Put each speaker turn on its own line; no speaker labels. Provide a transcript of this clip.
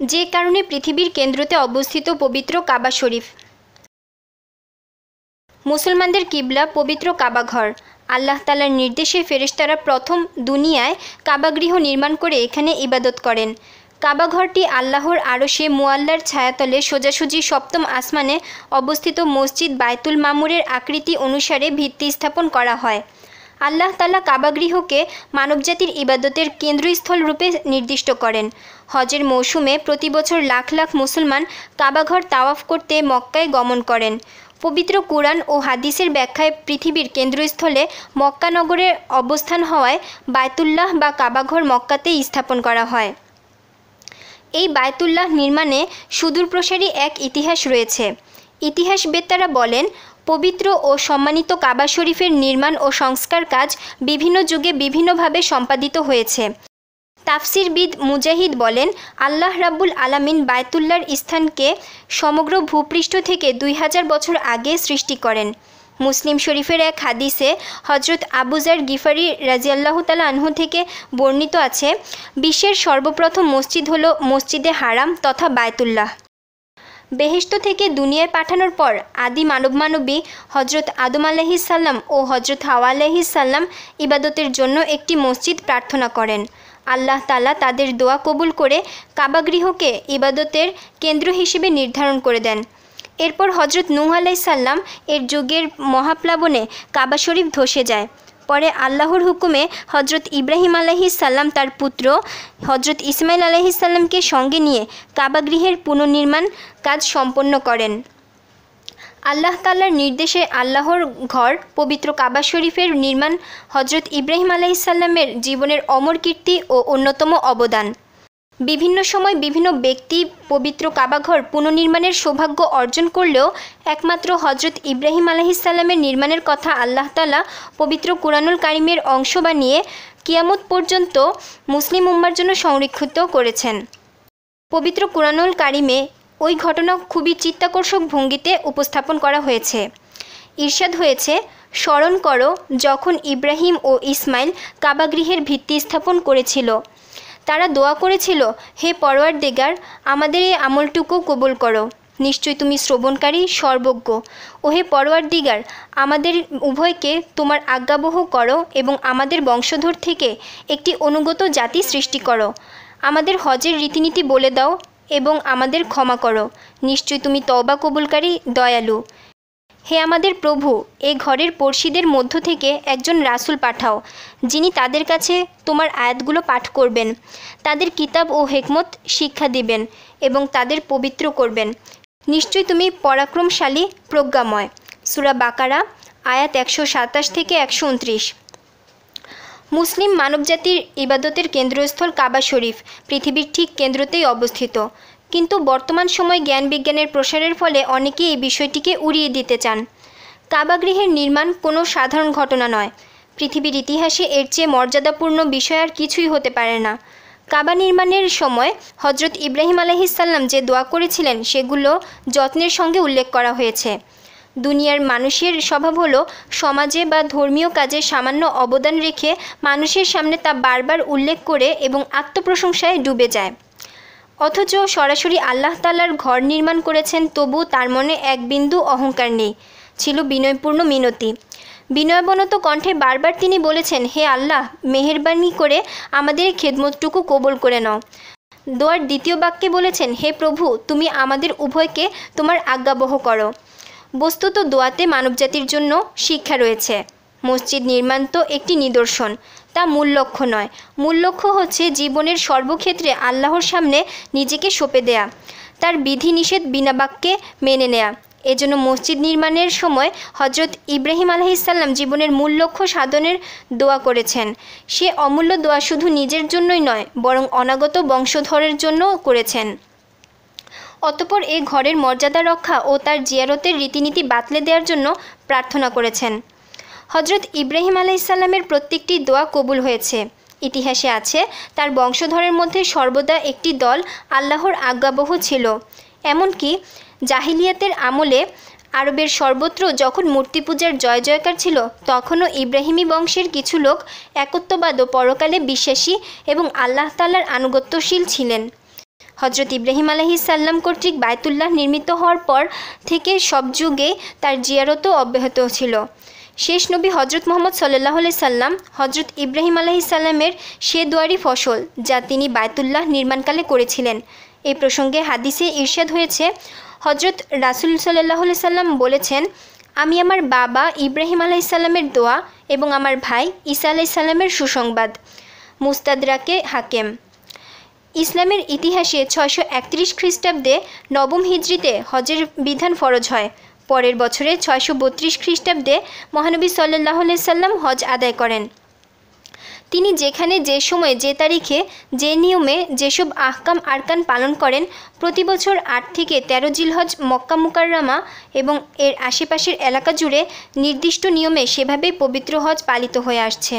যে কারণে পৃথিবীর কেন্দ্রতে অবস্থিত পবিত্র কাবা শরীফ। মুসলমানদের কিবলা, পবিত্র কাবাঘর আল্লাহ তালার নির্দেশে ফেরেশতারা প্রথম দুনিয়ায় কাবাগৃহ নির্মাণ করে এখানে ইবাদত করেন। কাবাঘরটি আল্লাহর আরশে মুয়াল্লার ছায়াতলে সোজাসুজি সপ্তম আসমানে অবস্থিত মসজিদ বায়তুল মামুরের আকৃতি অনুসারে ভিত্তি স্থাপন করা হয়। আল্লাহ তালা কাবাগৃহকে মানবজাতির ইবাদতের কেন্দ্রস্থল রূপে নির্দিষ্ট করেন। হজের মৌসুমে প্রতি বছর লাখ লাখ মুসলমান কাবাঘর তাওয়াফ করতে মক্কায় গমন করেন। পবিত্র কুরআন ও হাদিসের ব্যাখ্যায় পৃথিবীর কেন্দ্রস্থলে মক্কানগরের অবস্থান হওয়ায় বায়তুল্লাহ বা কাবাঘর মক্কাতেই স্থাপন করা হয়। এই বায়তুল্লাহ নির্মাণে সুদূরপ্রসারী এক ইতিহাস রয়েছে। ইতিহাসবেত্তারা বলেন পবিত্র ও সম্মানিত কাবা শরীফের নির্মাণ ও সংস্কার কাজ বিভিন্ন যুগে বিভিন্নভাবে সম্পাদিত হয়েছে। তাফসিরবিদ মুজাহিদ বলেন, আল্লাহ রাব্বুল আলামিন বায়তুল্লার স্থানকে সমগ্র ভূপৃষ্ঠ থেকে দুই হাজার বছর আগে সৃষ্টি করেন। মুসলিম শরীফের এক হাদিসে হজরত আবুজার গিফারি রাজিয়াল্লাহ তালা আনহু থেকে বর্ণিত আছে, বিশ্বের সর্বপ্রথম মসজিদ হল মসজিদে হারাম তথা বায়তুল্লাহ। বেহেস্ত থেকে দুনিয়ায় পাঠানোর পর আদি মানব মানবী হজরত আদম আলাহিসাল্লাম ও হজরত হাওয়া আলাহিসাল্লাম ইবাদতের জন্য একটি মসজিদ প্রার্থনা করেন। আল্লাহ তালা তাদের দোয়া কবুল করে কাবাগৃহকে ইবাদতের কেন্দ্র হিসেবে নির্ধারণ করে দেন। এরপর হজরত নূহ আলাইসাল্লাম এর যুগের মহাপ্লাবনে কাবা শরীফ ধসে যায়। পরে আল্লাহর হুকুমে হজরত ইব্রাহিম আলাহিসাল্লাম তার পুত্র হজরত ইসমাইল আলহি সাল্লামকে সঙ্গে নিয়ে কাবাগৃহের পুনর্নির্মাণ কাজ সম্পন্ন করেন। আল্লাহ তাল্লার নির্দেশে আল্লাহর ঘর পবিত্র কাবা শরীফের নির্মাণ হজরত ইব্রাহিম আলাইসাল্লামের জীবনের অমর কীর্তি ও অন্যতম অবদান। বিভিন্ন সময় বিভিন্ন ব্যক্তি পবিত্র কাবাঘর পুনর্নির্মাণের সৌভাগ্য অর্জন করলেও একমাত্র হজরত ইব্রাহিম আলাহিসাল্লামের নির্মাণের কথা আল্লাহ তালা পবিত্র কুরআনুল কারিমের অংশ বানিয়ে কিয়ামত পর্যন্ত মুসলিম উম্মার জন্য সংরক্ষিত করেছেন। পবিত্র কুরআনুল কারিমে ওই ঘটনা খুবই চিত্তাকর্ষক ভঙ্গিতে উপস্থাপন করা হয়েছে। ঈর্ষাদ হয়েছে, স্মরণ করো যখন ইব্রাহিম ও ইসমাইল কাবাগৃহের ভিত্তি স্থাপন করেছিল। তারা দোয়া করেছিল, হে পরওয়ার দেগার আমাদের এই আমলটুকু কবুল করো। নিশ্চয় তুমি শ্রবণকারী, সর্বজ্ঞ। ও হে পরওয়ার দিগার আমাদের উভয়কে তোমার আজ্ঞাবহ করো এবং আমাদের বংশধর থেকে একটি অনুগত জাতি সৃষ্টি করো। আমাদের হজের রীতিনীতি বলে দাও এবং আমাদের ক্ষমা করো। নিশ্চয় তুমি তওবা কবুলকারী, দয়ালু। হে আমাদের প্রভু এ ঘরের পড়শিদের মধ্য থেকে একজন রাসুল পাঠাও, যিনি তাদের কাছে তোমার আয়াতগুলো পাঠ করবেন। তাদের কিতাব ও হেকমত শিক্ষা দিবেন এবং তাদের পবিত্র করবেন। নিশ্চয় তুমি পরাক্রমশালী, প্রজ্ঞাময়। সুরা বাকারা, আয়াত একশো সাতাশ থেকে একশো উনত্রিশ। মুসলিম মানবজাতির ইবাদতের কেন্দ্রস্থল কাবা শরীফ, পৃথিবীর ঠিক কেন্দ্রতেই অবস্থিত। কিন্তু বর্তমান সময় জ্ঞান বিজ্ঞানের প্রসারের ফলে অনেকে এই বিষয়টিকে উড়িয়ে দিতে চান। কাবাগৃহের নির্মাণ কোনো সাধারণ ঘটনা নয়। পৃথিবীর ইতিহাসে এর চেয়ে মর্যাদাপূর্ণ বিষয় আর কিছুই হতে পারে না। কাবা নির্মাণের সময় হজরত ইব্রাহিম আলহিসাল্লাম যে দোয়া করেছিলেন, সেগুলো যত্নের সঙ্গে উল্লেখ করা হয়েছে। দুনিয়ার মানুষের স্বভাব হলো, সমাজে বা ধর্মীয় কাজে সামান্য অবদান রেখে মানুষের সামনে তা বারবার উল্লেখ করে এবং আত্মপ্রশংসায় ডুবে যায়। অথচ সরাসরি আল্লাহ তালার ঘর নির্মাণ করেছেন, তবু তার মনে এক বিন্দু অহংকার নেই, ছিল বিনয়পূর্ণ মিনতি। বিনয়বনত কণ্ঠে বারবার তিনি বলেছেন, হে আল্লাহ, মেহেরবানি করে আমাদের খেদমতটুকু কবল করে নাও। দোয়ার দ্বিতীয় বাক্যে বলেছেন, হে প্রভু, তুমি আমাদের উভয়কে তোমার আজ্ঞাবহ করো। বস্তুত দোয়াতে মানবজাতির জন্য শিক্ষা রয়েছে। মসজিদ নির্মাণ তো একটি নিদর্শন, তা মূল লক্ষ্য নয়। মূল লক্ষ্য হচ্ছে জীবনের সর্বক্ষেত্রে আল্লাহর সামনে নিজেকে সঁপে দেয়া, তার বিধি নিষেধ বিনা বাক্যে মেনে নেয়া। এজন্য মসজিদ নির্মাণের সময় হজরত ইব্রাহিম আলহিসাল্লাম জীবনের মূল লক্ষ্য সাধনের দোয়া করেছেন। সে অমূল্য দোয়া শুধু নিজের জন্যই নয়, বরং অনাগত বংশধরের জন্যও করেছেন। অতপর এ ঘরের মর্যাদা রক্ষা ও তার জিয়ারতের রীতিনীতি বাতলে দেওয়ার জন্য প্রার্থনা করেছেন। হজরত ইব্রাহিম আলাইসাল্লামের প্রত্যেকটি দোয়া কবুল হয়েছে। ইতিহাসে আছে, তার বংশধরের মধ্যে সর্বদা একটি দল আল্লাহর আজ্ঞাবহ ছিল। এমনকি জাহিলিয়াতের আমলে আরবের সর্বত্র যখন মূর্তি পূজার জয় জয়কার ছিল, তখনও ইব্রাহিমী বংশের কিছু লোক একত্ববাদ ও পরকালে বিশ্বাসী এবং আল্লাহ তাল্লার আনুগত্যশীল ছিলেন। হজরত ইব্রাহিম আলহিসাল্লাম কর্তৃক বায়তুল্লাহ নির্মিত হওয়ার পর থেকে সব যুগে তার জিয়ারতও অব্যাহত ছিল। শেষ নবী হজরত মোহাম্মদ সাল্লাহ সাল্লাম হজরত ইব্রাহিম আলহিসাল্লামের সে দুয়ারি ফসল যা তিনি বায়তুল্লাহ নির্মাণকালে করেছিলেন। এই প্রসঙ্গে হাদিসে ঈর্ষাদ হয়েছে হজরত রাসুল সাল্লাহ সাল্লাম বলেছেন, আমি আমার বাবা ইব্রাহিম আলাইসাল্লামের দোয়া এবং আমার ভাই ঈসা আলাইসাল্লামের সুসংবাদ। মুস্তাদরাকে হাকেম। ইসলামের ইতিহাসে ছয়শো একত্রিশ খ্রিস্টাব্দে নবম হিজড়িতে হজের বিধান ফরজ হয়। পরের বছরে ছয়শো বত্রিশ খ্রিস্টাব্দে মহানবী সাল্লাহ সাল্লাম হজ আদায় করেন। তিনি যেখানে যে সময়ে যে তারিখে, যে নিয়মে যেসব আহকাম আরকান পালন করেন, প্রতি বছর আট থেকে তেরো জিলহজ মক্কা মুকাররামা এবং এর আশেপাশের এলাকা জুড়ে নির্দিষ্ট নিয়মে সেভাবেই পবিত্র হজ পালিত হয়ে আসছে।